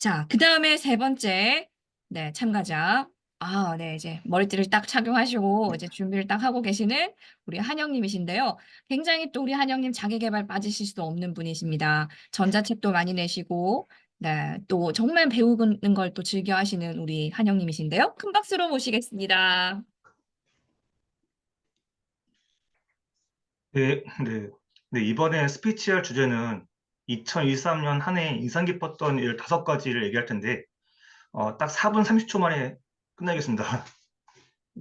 자, 그 다음에 세 번째 네, 참가자. 아, 네, 이제 머리띠를 딱 착용하시고 이제 준비를 딱 하고 계시는 우리 한영님이신데요. 굉장히 또 우리 한영님 자기계발 빠지실 수 없는 분이십니다. 전자책도 많이 내시고, 네, 또 정말 배우는 걸 또 즐겨 하시는 우리 한영님이신데요. 큰 박수로 모시겠습니다. 네, 네. 네, 이번에 스피치할 주제는 2023년 한 해 인상 깊었던 일 다섯 가지를 얘기할 텐데, 어, 딱 4분 30초 만에 끝내겠습니다.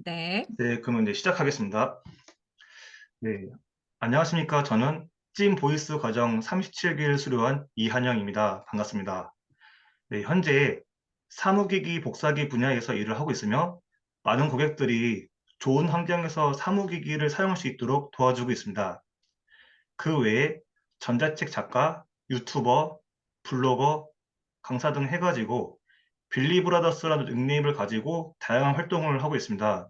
네. 네, 그러면 이제 시작하겠습니다. 네, 안녕하십니까. 저는 찐 보이스 과정 37기를 수료한 이한영입니다. 반갑습니다. 네, 현재 사무기기 복사기 분야에서 일을 하고 있으며, 많은 고객들이 좋은 환경에서 사무기기를 사용할 수 있도록 도와주고 있습니다. 그 외에 전자책 작가, 유튜버, 블로거, 강사 등 해가지고 빌리브라더스라는 닉네임을 가지고 다양한 활동을 하고 있습니다.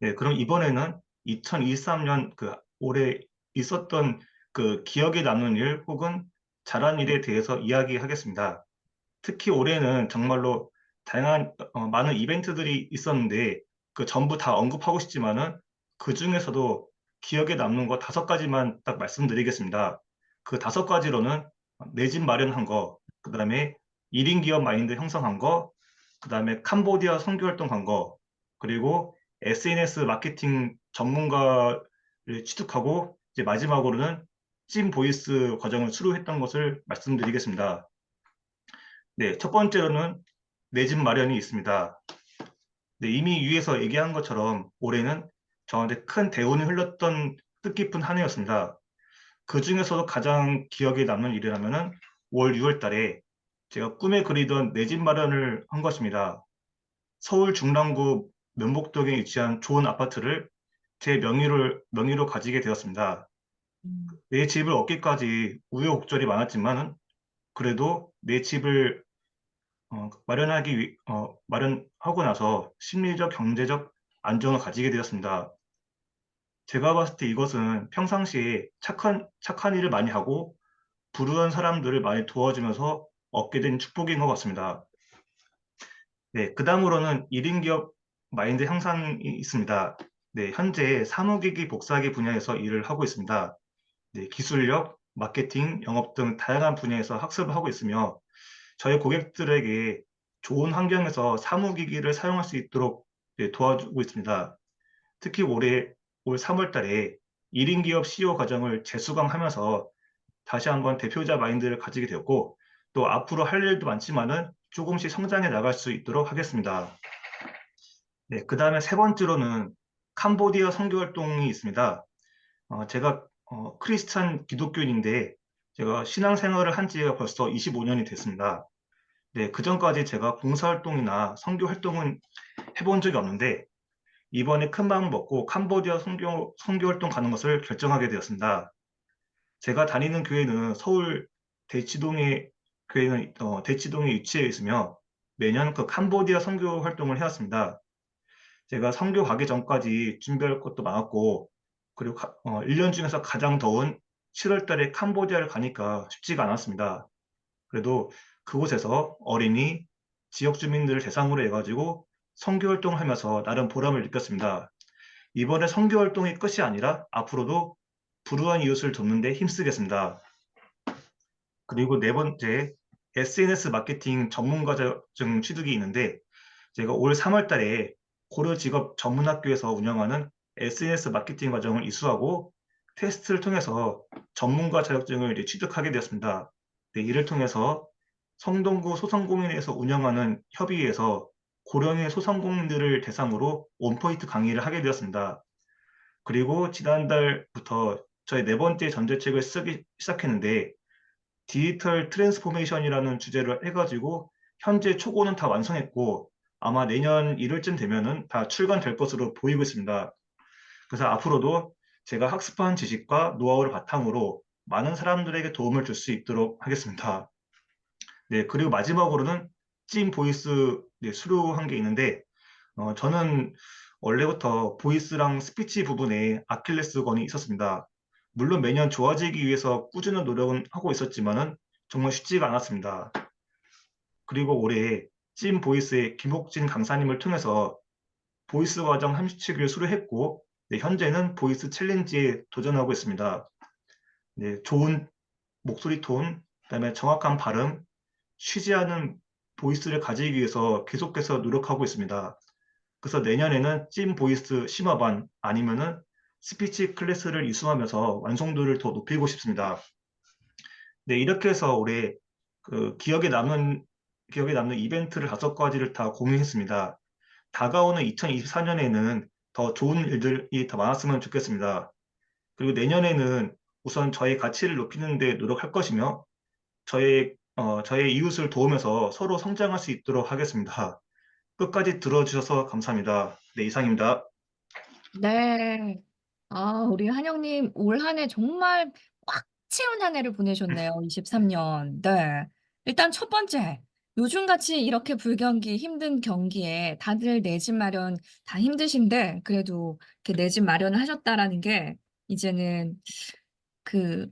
네, 그럼 이번에는 2023년 그 올해 있었던 그 기억에 남는 일 혹은 잘한 일에 대해서 이야기하겠습니다. 특히 올해는 정말로 다양한 어, 많은 이벤트들이 있었는데 그 전부 다 언급하고 싶지만은 그 중에서도 기억에 남는 거 다섯 가지만 딱 말씀드리겠습니다. 그 다섯 가지로는 내 집 마련한 거, 그 다음에 1인 기업 마인드 형성한 거, 그 다음에 캄보디아 선교활동 간 거, 그리고 SNS 마케팅 전문가를 취득하고 이제 마지막으로는 찐 보이스 과정을 수료했던 것을 말씀드리겠습니다. 네, 첫 번째로는 내 집 마련이 있습니다. 네, 이미 위에서 얘기한 것처럼 올해는 저한테 큰 대운이 흘렀던 뜻깊은 한 해였습니다. 그 중에서도 가장 기억에 남는 일이라면은 올 6월 달에 제가 꿈에 그리던 내 집 마련을 한 것입니다. 서울 중랑구 면목동에 위치한 좋은 아파트를 제 명의로, 명의로 가지게 되었습니다. 음, 내 집을 얻기까지 우여곡절이 많았지만은 그래도 내 집을 어, 마련하기 위, 어, 마련하고 나서 심리적, 경제적 안정을 가지게 되었습니다. 제가 봤을 때 이것은 평상시에 착한, 착한 일을 많이 하고 불우한 사람들을 많이 도와주면서 얻게 된 축복인 것 같습니다. 네, 그 다음으로는 1인 기업 마인드 향상이 있습니다. 네, 현재 사무기기 복사기 분야에서 일을 하고 있습니다. 네, 기술력, 마케팅, 영업 등 다양한 분야에서 학습을 하고 있으며 저희 고객들에게 좋은 환경에서 사무기기를 사용할 수 있도록 네, 도와주고 있습니다. 특히 올해 올 3월 달에 1인 기업 CEO 과정을 재수강하면서 다시 한번 대표자 마인드를 가지게 되었고 또 앞으로 할 일도 많지만은 조금씩 성장해 나갈 수 있도록 하겠습니다. 네, 그 다음에 세 번째로는 캄보디아 선교 활동이 있습니다. 어, 제가 어, 크리스찬 기독교인인데 제가 신앙생활을 한 지가 벌써 25년이 됐습니다. 네, 그 전까지 제가 봉사활동이나 선교 활동은 해본 적이 없는데 이번에 큰 마음 먹고 캄보디아 선교, 선교 활동 가는 것을 결정하게 되었습니다. 제가 다니는 교회는 서울 대치동에 교회는 어, 대치동에 위치해 있으며 매년 그 캄보디아 선교 활동을 해왔습니다. 제가 선교 가기 전까지 준비할 것도 많았고 그리고 가- 어, 1년 중에서 가장 더운 7월 달에 캄보디아를 가니까 쉽지가 않았습니다. 그래도 그곳에서 어린이, 지역 주민들을 대상으로 해가지고 선교 활동을 하면서 나름 보람을 느꼈습니다. 이번에 선교 활동이 끝이 아니라 앞으로도 불우한 이웃을 돕는 데 힘쓰겠습니다. 그리고 네 번째, SNS 마케팅 전문가 자격증 취득이 있는데 제가 올 3월 달에 고려 직업 전문학교에서 운영하는 SNS 마케팅 과정을 이수하고 테스트를 통해서 전문가 자격증을 취득하게 되었습니다. 네, 이를 통해서 성동구 소상공인에서 운영하는 협의회에서 고령의 소상공인들을 대상으로 원포인트 강의를 하게 되었습니다. 그리고 지난달부터 저희 네 번째 전제책을 쓰기 시작했는데 디지털 트랜스포메이션이라는 주제를 해가지고 현재 초고는 다 완성했고 아마 내년 1월쯤 되면은 다 출간될 것으로 보이고 있습니다. 그래서 앞으로도 제가 학습한 지식과 노하우를 바탕으로 많은 사람들에게 도움을 줄 수 있도록 하겠습니다. 네, 그리고 마지막으로는 찐 보이스 네, 수료한 게 있는데 어, 저는 원래부터 보이스랑 스피치 부분에 아킬레스건이 있었습니다. 물론 매년 좋아지기 위해서 꾸준한 노력은 하고 있었지만은 정말 쉽지가 않았습니다. 그리고 올해 찐 보이스의 김옥진 강사님을 통해서 보이스 과정 37기를 수료했고 네, 현재는 보이스 챌린지에 도전하고 있습니다. 네, 좋은 목소리 톤, 그다음에 정확한 발음, 쉬지 않은 보이스를 가지기 위해서 계속해서 노력하고 있습니다. 그래서 내년에는 찐 보이스 심화반 아니면은 스피치 클래스를 이수하면서 완성도를 더 높이고 싶습니다. 네, 이렇게 해서 올해 그 기억에 남는 기억에 남는 이벤트를 다섯 가지를 다 공유했습니다. 다가오는 2024년에는 더 좋은 일들이 더 많았으면 좋겠습니다. 그리고 내년에는 우선 저의 가치를 높이는 데 노력할 것이며 저의 어, 저의 이웃을 도우면서 서로 성장할 수 있도록 하겠습니다. 끝까지 들어주셔서 감사합니다. 네, 이상입니다. 네. 아, 우리 한영님 올 한 해 정말 꽉 채운 한 해를 보내셨네요. 23년. 네. 일단 첫 번째, 요즘같이 이렇게 불경기, 힘든 경기에 다들 내 집 마련 다 힘드신데 그래도 이렇게 내 집 마련을 하셨다라는 게 이제는 그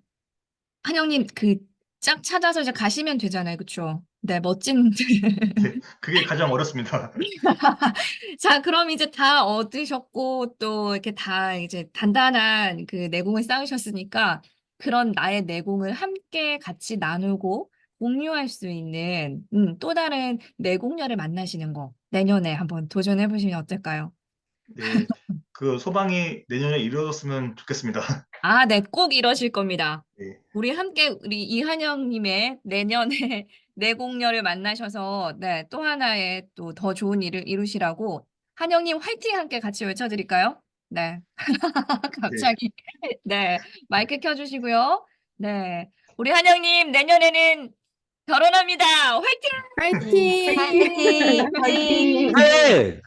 한영님 그 짝 찾아서 이제 가시면 되잖아요. 그쵸? 네, 멋진 그게 가장 어렵습니다. 자, 그럼 이제 다 얻으셨고 또 이렇게 다 이제 단단한 그 내공을 쌓으셨으니까 그런 나의 내공을 함께 같이 나누고 공유할 수 있는 음, 또 다른 내공녀를 만나시는 거 내년에 한번 도전해 보시면 어떨까요? 네, 그 소망이 내년에 이루어졌으면 좋겠습니다. 아, 네, 꼭 이러실 겁니다. 네. 우리 함께 우리 이한영님의 내년에 내공녀를 만나셔서 네, 또 하나의 또 더 좋은 일을 이루시라고 한영님 화이팅 함께 같이 외쳐드릴까요? 네. 갑자기 네 마이크 켜주시고요. 네, 우리 한영님 내년에는 결혼합니다. 화이팅! 화이팅! 화이팅! 화이팅! 네!